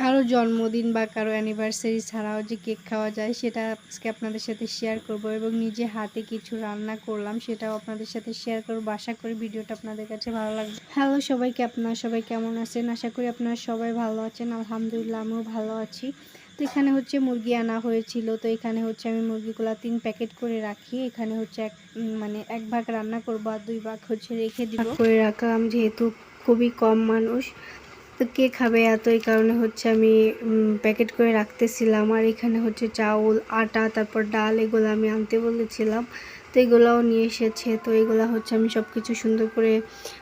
কারও জন্মদিন বা কারও অ্যানিভার্সারি ছাড়াও যে কেক খাওয়া যায়, সেটা আজকে আপনাদের সাথে শেয়ার করব এবং নিজে হাতে কিছু রান্না করলাম, সেটাও আপনাদের সাথে শেয়ার করব। আশা করি ভিডিওটা আপনাদের কাছে ভালো লাগবে। হ্যালো সবাইকে, আপনারা সবাই কেমন আছেন? আশা করি আপনারা সবাই ভালো আছেন। আলহামদুলিল্লাহ, আমিও ভালো আছি। তো এখানে হচ্ছে মুরগি আনা হয়েছিল। তো এখানে হচ্ছে আমি মুরগিগুলো তিন প্যাকেট করে রাখি। এখানে হচ্ছে এক মানে এক ভাগ রান্না করব আর দুই ভাগ হচ্ছে রেখে দিব। করে রাখলাম যেহেতু খুবই কম মানুষ কে খাবে এত? এই কারণে হচ্ছে আমি প্যাকেট করে রাখতেছিলাম। আর এখানে হচ্ছে চাউল, আটা, তারপর ডাল, এগুলো আমি আনতে বলেছিলাম। তো এগুলাও নিয়ে এসেছে। তো এগুলো হচ্ছে আমি সব কিছু সুন্দর করে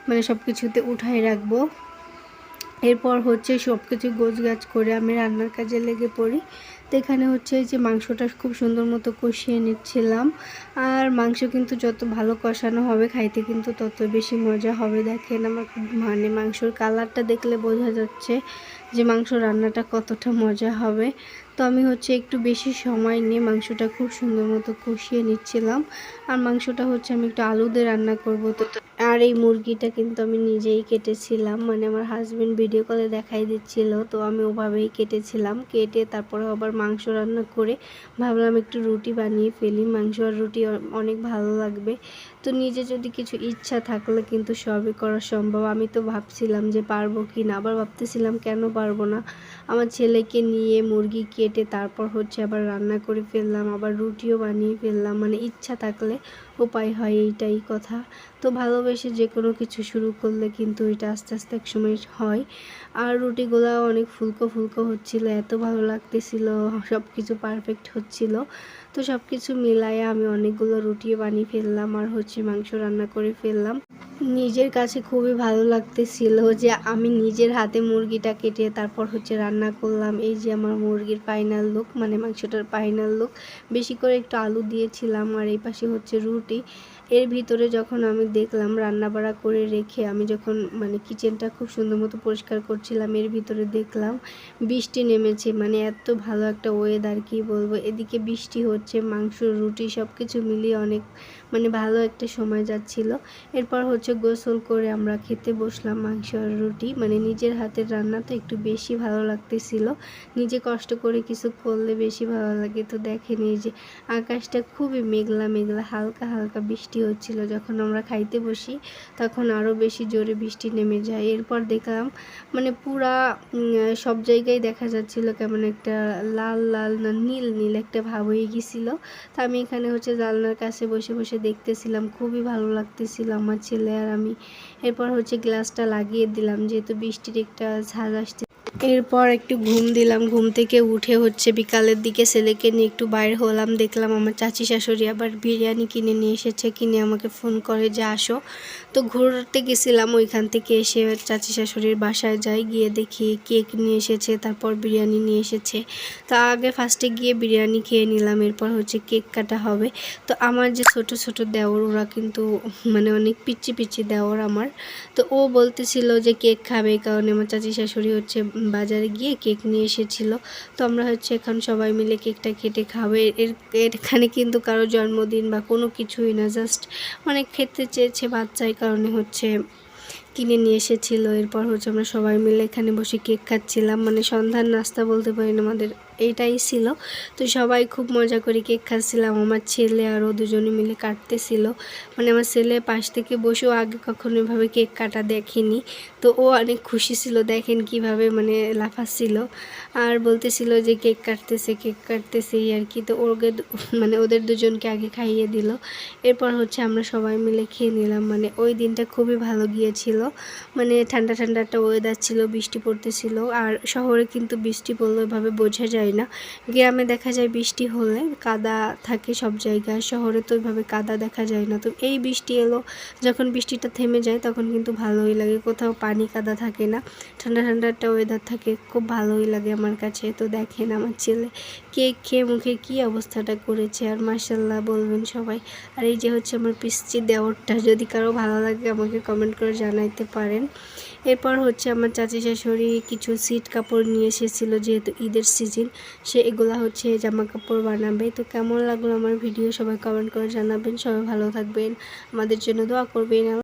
মানে সব কিছুতে উঠাই রাখব। এরপর হচ্ছে সব কিছু গোছগাছ করে আমি রান্নার কাজে লেগে পড়ি। তো এখানে হচ্ছে যে মাংসটা খুব সুন্দর মতো কষিয়ে নিচ্ছিলাম। আর মাংস কিন্তু যত ভালো কষানো হবে খাইতে কিন্তু তত বেশি মজা হবে। দেখেন আমার খুব- মানে মাংসর কালারটা দেখলে বোঝা যাচ্ছে। যে মাংস রান্নাটা কতটা মজা হবে। তো আমি হচ্ছে একটু বেশি সময় নিয়ে মাংসটা খুব সুন্দর মতো কষিয়ে নিচ্ছিলাম। আর মাংসটা হচ্ছে আমি একটু আলু দিয়ে রান্না করব। তো আর এই মুরগিটা কিন্তু আমি নিজেই কেটেছিলাম। মানে আমার হাজব্যান্ড ভিডিও কলে দেখাই দিচ্ছিল, তো আমি ওভাবেই কেটেছিলাম। কেটে তারপরে আবার মাংস রান্না করে ভাবলাম একটু রুটি বানিয়ে ফেলি। মাংস আর রুটি অনেক ভালো লাগবে। তো নিজে যদি কিছু ইচ্ছা থাকলে কিন্তু সবই করা সম্ভব। আমি তো ভাবছিলাম যে পারব কি না আবার ভাবতেছিলাম কেন পারব না। আমার ছেলেকে নিয়ে মুরগি কেটে তারপর হচ্ছে আবার রান্না করে ফেললাম, আবার রুটিও বানিয়ে ফেললাম। মানে ইচ্ছা থাকলে উপায় হয় এইটাই কথা। তো ভালোবেসে যে কোনো কিছু শুরু করলে কিন্তু এটা আস্তে আস্তে এক সময় হয়। আর রুটিগুলো অনেক ফুলকো ফুলকো হচ্ছিল, এত ভালো লাগতেছিল সব কিছু পারফেক্ট হচ্ছিল। তো সব কিছু মিলায়ে আমি অনেকগুলো রুটি বানিয়ে ফেললাম আর হচ্ছে মাংস রান্না করে ফেললাম। নিজের কাছে খুবই ভালো লাগতেছিল যে আমি নিজের হাতে মুরগিটা কেটে তারপর হচ্ছে রান্না করলাম। এই যে আমার মুরগির ফাইনাল লুক মানে মাংসটার ফাইনাল লুক বেশি করে একটু আলু দিয়েছিলাম আর এই পাশে হচ্ছে রুটি रोटी এর ভিতরে যখন আমি দেখলাম রান্না বাড়া করে রেখে আমি যখন মানে কিচেনটা খুব সুন্দর মতো পরিষ্কার করছিলাম, এর ভিতরে দেখলাম বৃষ্টি নেমেছে। মানে এত ভালো একটা ওয়েদার কি বলব? এদিকে বৃষ্টি হচ্ছে, মাংস, রুটি সব কিছু মিলিয়ে অনেক মানে ভালো একটা সময় যাচ্ছিল। এরপর হচ্ছে গোসল করে আমরা খেতে বসলাম মাংস আর রুটি। মানে নিজের হাতের রান্না তো একটু বেশি ভালো লাগতেছিল। নিজে কষ্ট করে কিছু করলে বেশি ভালো লাগে। তো দেখেনি যে আকাশটা খুবই মেঘলা মেঘলা হালকা হালকা বৃষ্টি হচ্ছিল। যখন আমরা খাইতে বসি, তখন আরও বেশি জোরে বৃষ্টি নেমে যায়। এরপর দেখলাম মানে পুরা সব জায়গায় দেখা যাচ্ছিল কেমন একটা লাল লাল না নীল নীল একটা ভাব হয়ে গেছিল। তা আমি এখানে হচ্ছে জানলার কাছে বসে বসে দেখতেছিলাম। খুবই ভালো লাগতেছিল আমার ছেলে আর আমি। এরপর হচ্ছে গ্লাসটা লাগিয়ে দিলাম, যেহেতু বৃষ্টির একটা ঝাঁজ আসতে এরপর একটু ঘুম দিলাম। ঘুম থেকে উঠে হচ্ছে বিকালের দিকে ছেলেকে নিয়ে একটু বাইরে হলাম। দেখলাম আমার চাচি শাশুড়ি আবার বিরিয়ানি কিনে নিয়ে এসেছে, কিনে আমাকে ফোন করে যে আসো। তো ঘুরতে গেছিলাম, ওইখান থেকে এসে চাচি শাশুড়ির বাসায় যাই, গিয়ে দেখি কেক নিয়ে এসেছে, তারপর বিরিয়ানি নিয়ে এসেছে। তো আগে ফার্স্টে গিয়ে বিরিয়ানি খেয়ে নিলাম, এরপর হচ্ছে কেক কাটা হবে। তো আমার যে ছোট ছোট দেওর, ওরা কিন্তু মানে অনেক পিচ্ছি পিচ্ছি দেওর আমার। তো ও বলতেছিল যে কেক খাবে কারণে আমার চাচি শাশুড়ি হচ্ছে বাজারে গিয়ে কেক নিয়ে এসেছিল। তো আমরা হচ্ছে এখন সবাই মিলে কেকটা কেটে খাব। এর, এখানে কিন্তু কারও জন্মদিন বা কোনো কিছুই না জাস্ট অনেক খেতে চেয়েছে বাচ্চার কারণে হচ্ছে কিনে নিয়ে এসেছিল। এরপর হচ্ছে আমরা সবাই মিলে এখানে বসে কেক খাচ্ছিলাম। মানে সন্ধ্যার নাস্তা বলতে পারি না আমাদের। এইটাই ছিল। তো সবাই খুব মজা করে কেক খাচ্ছিলাম। আমার ছেলে আর ও দুজনে মিলে কাটতেছিল। মানে আমার ছেলে পাশ থেকে বসেও আগে কখনো এভাবে কেক কাটা দেখেনি। তো ও অনেক খুশি ছিল। দেখেন কীভাবে মানে লাফাচ্ছিল। আর বলতেছিল যে কেক কাটতেছে কেক কাটতেছে আর কি। তো ওকে মানে ওদের দুজনকে আগে খাইয়ে দিল। এরপর হচ্ছে আমরা সবাই মিলে খেয়ে নিলাম। মানে ওই দিনটা খুবই ভালো গিয়েছিল। মানে ঠান্ডা ঠান্ডা একটা ওয়েদার ছিল, বৃষ্টি পড়তেছিল। আর শহরে কিন্তু বৃষ্টি পড়লে এভাবে বোঝা যায় না। গ্রামে দেখা যায় বৃষ্টি হলে কাদা থাকে সব জায়গায়, শহরে তো ওইভাবে কাদা দেখা যায় না। তো এই বৃষ্টি এলো, যখন বৃষ্টিটা থেমে যায় তখন কিন্তু ভালোই লাগে, কোথাও পানি কাদা থাকে না, ঠান্ডা ঠান্ডা একটা ওয়েদার থাকে, খুব ভালোই লাগে আমার কাছে। তো দেখেন আমার ছেলে কেক খেয়ে মুখে কী অবস্থাটা করেছে আর মার্শাল্লাহ বলবেন সবাই। আর এই যে হচ্ছে আমার পিসচি দেওয়ারটা যদি কারও ভালো লাগে আমাকে কমেন্ট করে জানাইতে পারেন। এরপর হচ্ছে আমার চাচি শাশুড়ি কিছু সিট কাপড় নিয়ে এসেছিল যেহেতু ঈদের সিজন সে এগুলা হচ্ছে জামা কাপড় বানাবে। তো কেমন লাগল আমার ভিডিও সবাই কমেন্ট করে জানাবেন। সবাই ভালো থাকবেন। আমাদের জন্য দোয়া করবেন।